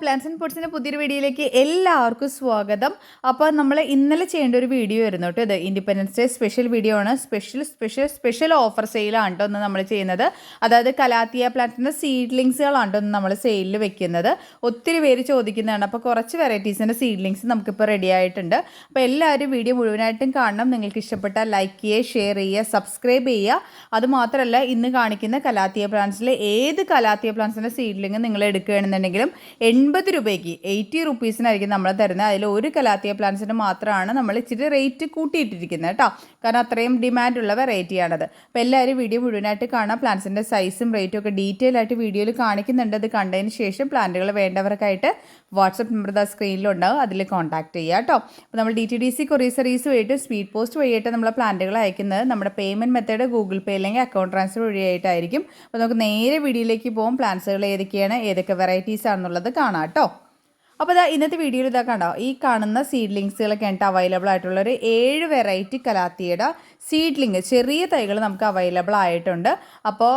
Plans and ഫുഡ്സിന്റെ പുതിയൊരു വീഡിയോയിലേക്ക് എല്ലാവർക്കും സ്വാഗതം. അപ്പോൾ നമ്മൾ ഇന്നലെ ചെയ്യേണ്ട ഒരു വീഡിയോ ആയിരുന്നു കേട്ടോ ഇത്. ഇൻഡിപെൻഡൻസ് ഡേ സ്പെഷ്യൽ വീഡിയോ ആണ്. സ്പെഷ്യൽ സ്പെഷ്യൽ സ്പെഷ്യൽ ഓഫർ സെയിലാണ് കേട്ടോ ഒന്ന് നമ്മൾ ചെയ്യുന്നത്. അതായത് കലാത്തിയ പ്ലാന്റിന്റെ സീഡ്ലിങ്സുകളാണ് കേട്ടോ നമ്മൾ സെയിലിൽ വെക്കുന്നത്. ഒത്തിരി പേര് ചോദിക്കുന്നതാണ്. അപ്പോൾ കുറച്ച് വെറൈറ്റീസിന്റെ സീഡ്ലിങ്സ് നമുക്കിപ്പോൾ റെഡി ആയിട്ടുണ്ട്. അപ്പോൾ എല്ലാവരും വീഡിയോ മുഴുവനായിട്ടും കാണണം. നിങ്ങൾക്ക് ഇഷ്ടപ്പെട്ടാൽ ലൈക്ക് ചെയ്യുക ഷെയർ ചെയ്യുക സബ്സ്ക്രൈബ് ചെയ്യുക. അതുമാത്രമല്ല ഇന്ന് കാണിക്കുന്ന കലാത്തിയ പ്ലാന്റ്സിലെ ഏത് കലാത്തിയ പ്ലാന്റ്സിന്റെ സീഡ്ലിങ് നിങ്ങൾ എടുക്കുകയാണെന്നുണ്ടെങ്കിലും എൺപത് രൂപയ്ക്ക് എയ്റ്റി റുപ്പീസിനായിരിക്കും നമ്മൾ തരുന്നത്. അതിൽ ഒരു കലാത്തിയ പ്ലാന്റ്സിന് മാത്രമാണ് നമ്മൾ ഇച്ചിരി റേറ്റ് കൂട്ടിയിട്ടിരിക്കുന്നത് കേട്ടോ. കാരണം അത്രയും ഡിമാൻഡുള്ള വെറൈറ്റിയാണത് അപ്പോൾ എല്ലാവരും വീഡിയോ മുഴുവനായിട്ട് കാണാം. പ്ലാന്റ്സിന്റെ സൈസും റേറ്റും ഒക്കെ ഡീറ്റെയിൽ ആയിട്ട് വീഡിയോയിൽ കാണിക്കുന്നുണ്ട്. അത് കണ്ടതിന് ശേഷം പ്ലാന്റുകൾ വേണ്ടവർക്കായിട്ട് വാട്സപ്പ് നമ്പർ ദാ സ്ക്രീനിലുണ്ടാവും അതിൽ കോൺടാക്ട് ചെയ്യുക കേട്ടോ. അപ്പോൾ നമ്മൾ D T D C courier service വഴിയിട്ട് speed post വഴിയായിട്ട് നമ്മൾ പ്ലാന്റുകൾ അയക്കുന്നത് നമ്മുടെ പേയ്മെന്റ് മെത്തേഡ് ഗൂഗിൾ പേ അല്ലെങ്കിൽ അക്കൗണ്ട് ട്രാൻസ്ഫർ വഴിയായിട്ടായിരിക്കും. അപ്പോൾ നമുക്ക് നേരെ വീഡിയോയിലേക്ക് പോകും പ്ലാന്റ്സുകൾ ഏതൊക്കെയാണ് ഏതൊക്കെ വെറൈറ്റീസ് ആണെന്നുള്ളത് കാണാം. കേട്ടോ അപ്പോൾ ഇതാ ഇന്നത്തെ വീഡിയോയിൽ ഇതാ കണ്ടോ? ഈ കാണുന്ന സീഡ്ലിങ്സുകളൊക്കെ ആയിട്ട് അവൈലബിൾ ആയിട്ടുള്ള ഒരു ഏഴ് വെറൈറ്റി കലാത്തിയുടെ സീഡ്ലിങ് ചെറിയ തൈകൾ നമുക്ക് അവൈലബിൾ ആയിട്ടുണ്ട്. അപ്പോൾ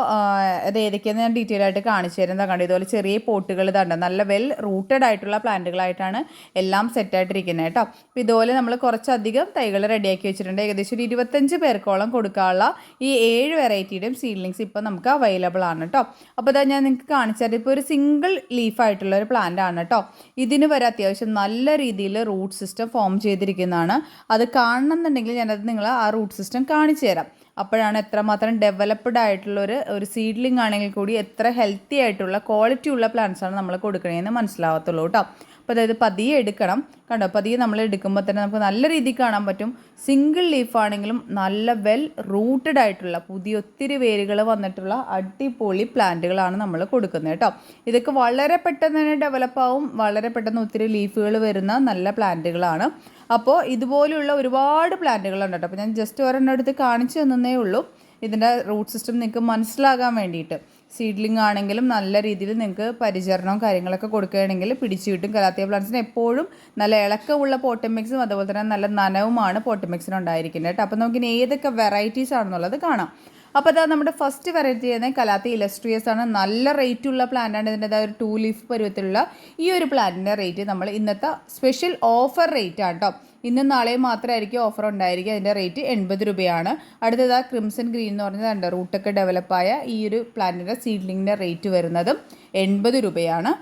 അത് ഏതൊക്കെയാണ് ഞാൻ ഡീറ്റെയിൽ ആയിട്ട് കാണിച്ചു തരുന്നത് കണ്ടു ഇതുപോലെ ചെറിയ പോട്ടുകൾ ഇതുണ്ട് നല്ല വെൽ റൂട്ടഡ് ആയിട്ടുള്ള പ്ലാന്റുകളായിട്ടാണ് എല്ലാം സെറ്റായിട്ടിരിക്കുന്നത് കേട്ടോ. അപ്പോൾ ഇതുപോലെ നമ്മൾ കുറച്ചധികം തൈകൾ റെഡിയാക്കി വെച്ചിട്ടുണ്ട്. ഏകദേശം ഒരു ഇരുപത്തഞ്ച് പേർക്കോളം കൊടുക്കാനുള്ള ഈ ഏഴ് വെറൈറ്റിയുടെയും സീഡ്ലിങ്സ് ഇപ്പോൾ നമുക്ക് അവൈലബിൾ ആണ് കേട്ടോ. അപ്പോൾ ഇതാ ഞാൻ നിങ്ങൾക്ക് കാണിച്ചത് ഇപ്പോൾ ഒരു സിംഗിൾ ലീഫായിട്ടുള്ള ഒരു പ്ലാന്റ് ആണ് കേട്ടോ. ഇതിന് വരെ അത്യാവശ്യം നല്ല രീതിയിൽ റൂട്ട് സിസ്റ്റം ഫോം ചെയ്തിരിക്കുന്നതാണ്. അത് കാണണമെന്നുണ്ടെങ്കിൽ ഞാനത് നിങ്ങൾ ആ റൂട്ട് സിസ്റ്റം കാണിച്ചു തരാം അപ്പോഴാണ് എത്രമാത്രം ഡെവലപ്ഡ് ആയിട്ടുള്ള ഒരു ഒരു സീഡ്ലിംഗ് ആണെങ്കിൽ കൂടി എത്ര ഹെൽത്തി ആയിട്ടുള്ള ക്വാളിറ്റി ഉള്ള പ്ലാന്റ്സ് ആണ് നമ്മൾ കൊടുക്കണതെന്ന് മനസ്സിലാവത്തുള്ളൂ കേട്ടോ. അപ്പോൾ അതായത് പതിയെ എടുക്കണം. കണ്ടോ? പതിയെ നമ്മൾ എടുക്കുമ്പോൾ തന്നെ നമുക്ക് നല്ല രീതിയിൽ കാണാൻ പറ്റും. സിംഗിൾ ലീഫ് ആണെങ്കിലും നല്ല വെൽ റൂട്ടഡ് ആയിട്ടുള്ള പുതിയ ഒത്തിരി വേരുകൾ വന്നിട്ടുള്ള അടിപൊളി പ്ലാന്റുകളാണ് നമ്മൾ കൊടുക്കുന്നത് കേട്ടോ. ഇതൊക്കെ വളരെ പെട്ടെന്ന് തന്നെ ഡെവലപ്പ് ആവും. വളരെ പെട്ടെന്ന് ഒത്തിരി ലീഫുകൾ വരുന്ന നല്ല പ്ലാന്റുകളാണ്. അപ്പോൾ ഇതുപോലെയുള്ള ഒരുപാട് പ്ലാന്റുകളുണ്ട് അപ്പോൾ ഞാൻ ജസ്റ്റ് ഒരെണ്ണം എടുത്ത് കാണിച്ചു തന്നേ ഉള്ളൂ. ഇതിന്റെ റൂട്ട് സിസ്റ്റം നിങ്ങൾക്ക് മനസ്സിലാകാൻ വേണ്ടിയിട്ട്. സീഡ്ലിംഗ് ആണെങ്കിലും നല്ല രീതിയിൽ നിങ്ങൾക്ക് പരിചരണവും കാര്യങ്ങളൊക്കെ കൊടുക്കുകയാണെങ്കിൽ പിടിച്ചു കിട്ടും. കലാത്തിയ പ്ലാന്റ്സിന് എപ്പോഴും നല്ല ഇളക്കമുള്ള പോട്ടമിക്സും അതുപോലെ തന്നെ നല്ല നനവുമാണ് പോട്ടമിക്സിന് ഉണ്ടായിരിക്കുന്നത് കേട്ടോ. അപ്പോൾ നമുക്കിനി ഏതൊക്കെ വെറൈറ്റീസ് ആണെന്നുള്ളത് കാണാം. അപ്പോൾ അതാ നമ്മുടെ ഫസ്റ്റ് വെറൈറ്റി ചെയ്യുന്നത് കലാത്തി ഇലസ്ട്രിയസ് ആണ്. നല്ല റേറ്റ് ഉള്ള പ്ലാന്റ് ആണ് ഇതിന്റെ ഒരു ടു ലീഫ് പരുവത്തിലുള്ള ഈ ഒരു പ്ലാന്റിന്റെ റേറ്റ് നമ്മൾ ഇന്നത്തെ സ്പെഷ്യൽ ഓഫർ റേറ്റ് ആണ് കേട്ടോ ഇന്നും നാളെയും മാത്രമായിരിക്കും ഓഫർ ഉണ്ടായിരിക്കുക. അതിന്റെ റേറ്റ് എൺപത് രൂപയാണ്. അടുത്തത് ക്രിംസൺ ഗ്രീൻ എന്ന് പറഞ്ഞത് റൂട്ടൊക്കെ ഡെവലപ്പായ ഈ ഒരു പ്ലാന്റിന്റെ സീഡ്ലിങ്ങിന്റെ റേറ്റ് വരുന്നതും എൺപത് രൂപയാണ്.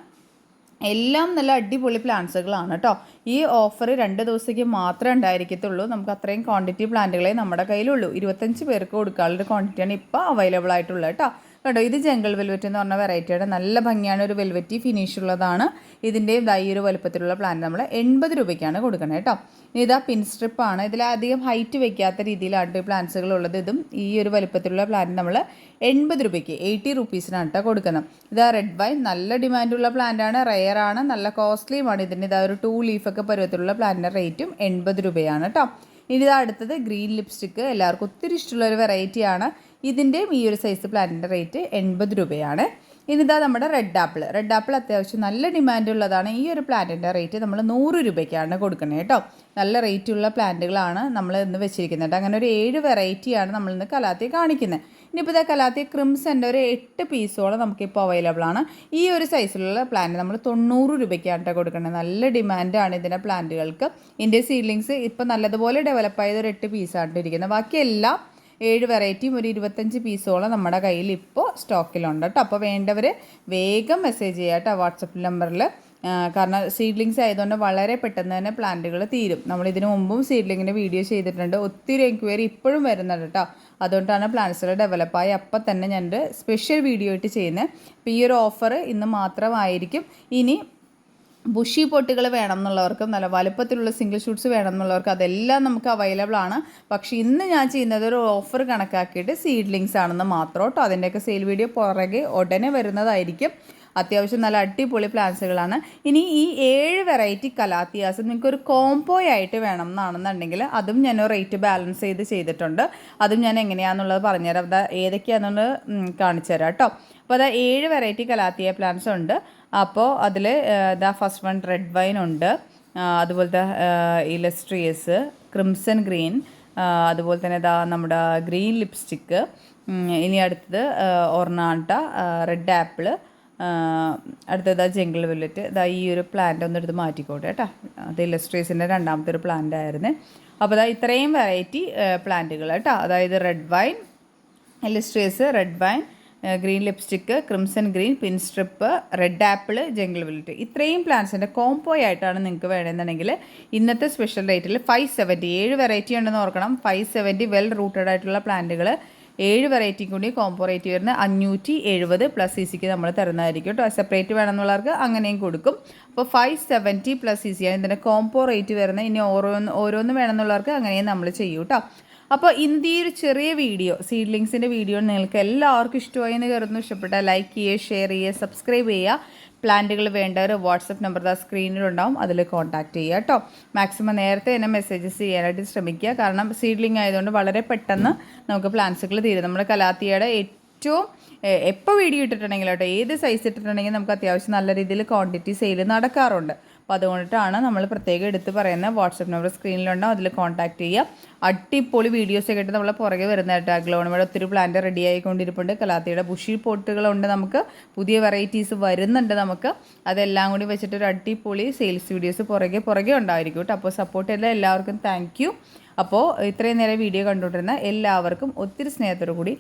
എല്ലാം നല്ല അടിപൊളി പ്ലാന്റ്സുകളാണ് കേട്ടോ ഈ ഓഫർ രണ്ട് ദിവസത്തേക്ക് മാത്രമേ ഉണ്ടായിരിക്കത്തുള്ളൂ. നമുക്ക് അത്രയും ക്വാണ്ടിറ്റി പ്ലാന്റുകളെ നമ്മുടെ കയ്യിലുള്ളൂ. ഇരുപത്തഞ്ച് പേർക്ക് കൊടുക്കാനുള്ളൊരു ക്വാണ്ടിറ്റിയാണ് ഇപ്പോൾ അവൈലബിൾ ആയിട്ടുള്ളത് കേട്ടോ കേട്ടോ ഇത് ജംഗിൾ വെൽവെറ്റ് എന്ന് പറഞ്ഞ വെറൈറ്റിയുടെ നല്ല ഭംഗിയാണ് ഒരു വെൽവെറ്റി ഫിനിഷ് ഉള്ളതാണ്. ഇതിന്റെ ഈ ഒരു വലുപ്പത്തിലുള്ള പ്ലാന്റ് നമ്മൾ എൺപത് രൂപയ്ക്കാണ് കൊടുക്കുന്നത് കേട്ടോ. ഇതാ പിൻ സ്ട്രിപ്പാണ് ഇതിൽ അധികം ഹൈറ്റ് വെക്കാത്ത രീതിയിലാണ് ഈ പ്ലാന്റ്സുകൾ ഉള്ളത്. ഇതും ഈ ഒരു വലുപ്പത്തിലുള്ള പ്ലാന്റ് നമ്മൾ എൺപത് രൂപയ്ക്ക് എയ്റ്റി റുപ്പീസിനാണ് കേട്ടോ കൊടുക്കുന്നത്. ഇതാ റെഡ് വൈൻ നല്ല ഡിമാൻഡുള്ള പ്ലാന്റാണ് റെയറാണ് നല്ല കോസ്റ്റ്ലിയുമാണ് ഇതിന്റെ ഇതാ ഒരു ടു ലീഫൊക്കെ പരുവത്തിലുള്ള പ്ലാന്റിന്റെ റേറ്റും എൺപത് രൂപയാണ് കേട്ടോ ഇനി ഇതാ അടുത്തത് ഗ്രീൻ ലിപ്സ്റ്റിക്ക് എല്ലാവർക്കും ഒത്തിരി ഇഷ്ടമുള്ള ഒരു വെറൈറ്റിയാണ് ഇതിന്റെയും ഈ ഒരു സൈസ് പ്ലാന്റിന്റെ റേറ്റ് എൺപത് രൂപയാണ്. ഇനിതാ നമ്മുടെ റെഡ് ആപ്പിൾ റെഡ് ആപ്പിൾ അത്യാവശ്യം നല്ല ഡിമാൻഡ് ഉള്ളതാണ്. ഈ ഒരു പ്ലാന്റിന്റെ റേറ്റ് നമ്മൾ നൂറ് രൂപയ്ക്കാണ് കൊടുക്കുന്നത് കേട്ടോ. നല്ല റേറ്റുള്ള പ്ലാന്റുകളാണ് നമ്മൾ ഇന്ന് വെച്ചിരിക്കുന്നത്. അങ്ങനെ ഒരു ഏഴ് വെറൈറ്റിയാണ് നമ്മൾ ഇന്ന് കലാത്തി കാണിക്കുന്നത്. ഇനിയിപ്പോൾ ഇതൊക്കെ അല്ലാത്ത ക്രിംസന്റെ ഒരു എട്ട് പീസോളം നമുക്കിപ്പോൾ അവൈലബിൾ ആണ്. ഈ ഒരു സൈസിലുള്ള പ്ലാന്റ് നമ്മൾ തൊണ്ണൂറ് രൂപയ്ക്കാണ് കൊടുക്കുന്നത് നല്ല ഡിമാൻഡാണ് ഇതിന്റെ പ്ലാന്റുകൾക്ക് ഇതിന്റെ സീഡ്ലിങ്സ് ഇപ്പോൾ നല്ലതുപോലെ ഡെവലപ്പ് ആയത് ഒരു എട്ട് പീസാണ് ഇരിക്കുന്നത് ബാക്കിയെല്ലാം ഏഴ് വെറൈറ്റിയും ഒരു ഇരുപത്തഞ്ച് പീസോളം നമ്മുടെ കയ്യിൽ ഇപ്പോൾ സ്റ്റോക്കിലുണ്ട് കേട്ടോ അപ്പോൾ വേണ്ടവർ വേഗം മെസ്സേജ് ചെയ്യുക കേട്ടോ വാട്സപ്പ് നമ്പറിൽ കാരണം സീഡ്ലിങ്സ് ആയതുകൊണ്ട് വളരെ പെട്ടെന്ന് തന്നെ പ്ലാന്റുകൾ തീരും. നമ്മൾ ഇതിനു മുമ്പും സീഡ്ലിങ്ങിന്റെ വീഡിയോ ചെയ്തിട്ടുണ്ട്. ഒത്തിരി എൻക്വയറി ഇപ്പോഴും വരുന്നുണ്ട് കേട്ടോ അതുകൊണ്ടാണ് പ്ലാന്റ്സുകൾ ഡെവലപ്പായി അപ്പം തന്നെ ഞാൻ ഒരു സ്പെഷ്യൽ വീഡിയോ ആയിട്ട് ചെയ്യുന്നത് അപ്പോൾ ഈ ഒരു ഓഫർ ഇന്ന് മാത്രമായിരിക്കും. ഇനി ബുഷി പൊട്ടുകൾ വേണം എന്നുള്ളവർക്കും നല്ല വലുപ്പത്തിലുള്ള സിംഗിൾ ഷൂട്ട്സ് വേണം എന്നുള്ളവർക്കും അതെല്ലാം നമുക്ക് അവൈലബിൾ ആണ്. പക്ഷേ ഇന്ന് ഞാൻ ചെയ്യുന്നത് ഒരു ഓഫർ കണക്കാക്കിയിട്ട് സീഡ്ലിങ്സ് ആണെന്ന് മാത്രം കേട്ടോ. അതിന്റെയൊക്കെ സെയിൽ വീഡിയോ പുറകെ ഉടനെ വരുന്നതായിരിക്കും. അത്യാവശ്യം നല്ല അടിപൊളി പ്ലാന്റ്സുകളാണ്. ഇനി ഈ ഏഴ് വെറൈറ്റി കലാത്തിയാസ് നിങ്ങൾക്ക് ഒരു കോംബോ ആയിട്ട് വേണം എന്നാണെന്നുണ്ടെങ്കിൽ അതും ഞാൻ റേറ്റ് ബാലൻസ് ചെയ്ത് ചെയ്തിട്ടുണ്ട്. അതും ഞാൻ എങ്ങനെയാണെന്നുള്ളത് പറഞ്ഞുതരാം. അത് ഏതൊക്കെയാണെന്നുള്ളത് കാണിച്ചു തരാം കേട്ടോ. അപ്പോൾ അതാ ഏഴ് വെറൈറ്റി കലാത്തിയ പ്ലാന്റ്സ് ഉണ്ട്. അപ്പോൾ അതിൽ ഇതാ ഫസ്റ്റ് വൺ റെഡ് വൈൻ ഉണ്ട്. അതുപോലത്തെ ഇലസ്ട്രിയസ് ക്രിംസൺ ഗ്രീൻ അതുപോലെ തന്നെ ഇതാ നമ്മുടെ ഗ്രീൻ ലിപ്സ്റ്റിക്ക് ഇനി അടുത്തത് ഒർണാട്ട റെഡ് ആപ്പിൾ അടുത്തത് ജംഗിൾ വില്ലറ്റ്. ഇതാ ഈ ഒരു പ്ലാന്റ് ഒന്ന് എടുത്ത് മാറ്റിക്കോട്ടെ കേട്ടോ. അത് ഇലസ്ട്രീസിന്റെ രണ്ടാമത്തെ ഒരു പ്ലാന്റ് ആയിരുന്നു. അപ്പോൾ ഇതാ ഇത്രയും വെറൈറ്റി പ്ലാന്റുകൾ കേട്ടോ. അതായത് red wine ഇലസ്ട്രീസ് red wine green lipstick crimson green pin stripe red apple jungle violet. ഇത്രയും പ്ലാന്റ്സിന്റെ കോംബോ ആയിട്ടാണ് നിങ്ങൾക്ക് വേണമെന്നുണ്ടെങ്കിൽ ഇന്നത്തെ സ്പെഷ്യൽ റേറ്റിൽ ഫൈവ് സെവന്റി ഏഴ് വെറൈറ്റി ഉണ്ടെന്ന് ഓർക്കണം. ഫൈവ് സെവന്റി വെൽ റൂട്ടഡ് ആയിട്ടുള്ള പ്ലാന്റുകൾ ഏഴ് വെറൈറ്റി കൂടി കോംബോ റേറ്റ് വരുന്ന അഞ്ഞൂറ്റി എഴുപത് പ്ലസ് സി സിക്ക് നമ്മൾ തരുന്നതായിരിക്കും കേട്ടോ. സെപ്പറേറ്റ് വേണമെന്നുള്ളവർക്ക് അങ്ങനെയും കൊടുക്കും. അപ്പോൾ five seventy plus C C ആണ്. ഇതിന്റെ കോംബോ റേറ്റ് വരുന്നത് ഇനി ഓരോന്ന് ഓരോന്ന് വേണമെന്നുള്ളവർക്ക് അങ്ങനെയും നമ്മൾ ചെയ്യും കേട്ടോ. അപ്പോൾ ഇന്ത്യ ഒരു ചെറിയ വീഡിയോ സീഡ്ലിങ്സിന്റെ വീഡിയോ നിങ്ങൾക്ക് എല്ലാവർക്കും ഇഷ്ടമായി എന്ന് കരുതുന്നു. ഇഷ്ടപ്പെട്ടാൽ ലൈക്ക് ചെയ്യുക ഷെയർ ചെയ്യുക സബ്സ്ക്രൈബ് ചെയ്യുക. പ്ലാന്റുകൾ വേണ്ടവർ വാട്സപ്പ് നമ്പർ ദാ സ്ക്രീനിലുണ്ടാവും. അതിൽ കോൺടാക്റ്റ് ചെയ്യുക കേട്ടോ. മാക്സിമം നേരത്തെ തന്നെ മെസ്സേജസ് ചെയ്യാനായിട്ട് ശ്രമിക്കുക. കാരണം സീഡ്ലിംഗ് ആയതുകൊണ്ട് വളരെ പെട്ടെന്ന് നമുക്ക് പ്ലാന്റ്സുകൾ തീരും. നമ്മുടെ കലാത്തിയുടെ ഏറ്റവും എപ്പോൾ വീഡിയോ ഇട്ടിട്ടുണ്ടെങ്കിലും കേട്ടോ ഏത് സൈസ് ഇട്ടിട്ടുണ്ടെങ്കിലും നമുക്ക് അത്യാവശ്യം നല്ല രീതിയിൽ ക്വാണ്ടിറ്റി സെയിൽ നടക്കാറുണ്ട്. അപ്പോൾ അതുകൊണ്ടിട്ടാണ് നമ്മൾ പ്രത്യേകം എടുത്ത് പറയുന്നത് വാട്സപ്പ് നമ്പർ സ്ക്രീനിലുണ്ടാവും അതിൽ കോൺടാക്ട് ചെയ്യുക അടിപൊളി വീഡിയോസ് ഒക്കെ ആയിട്ട് നമ്മൾ പുറകെ വരുന്നതായിട്ട് അഗ്ലോണമയുടെ ഒത്തിരി പ്ലാന്റ് റെഡി ആയിക്കൊണ്ടിരിപ്പുണ്ട്. കലാത്തിയുടെ ബുഷി പോട്ടുകളുണ്ട് നമുക്ക്. പുതിയ വെറൈറ്റീസ് വരുന്നുണ്ട് നമുക്ക്. അതെല്ലാം കൂടി വെച്ചിട്ട് ഒരു അടിപൊളി സെയിൽസ് വീഡിയോസ് പുറകെ പുറകെ ഉണ്ടായിരിക്കും കേട്ടോ. അപ്പോൾ സപ്പോർട്ട് ചെയ്ത എല്ലാവർക്കും താങ്ക് അപ്പോൾ ഇത്രയും നേരം വീഡിയോ കണ്ടുകൊണ്ടിരുന്ന എല്ലാവർക്കും ഒത്തിരി സ്നേഹത്തോടു കൂടി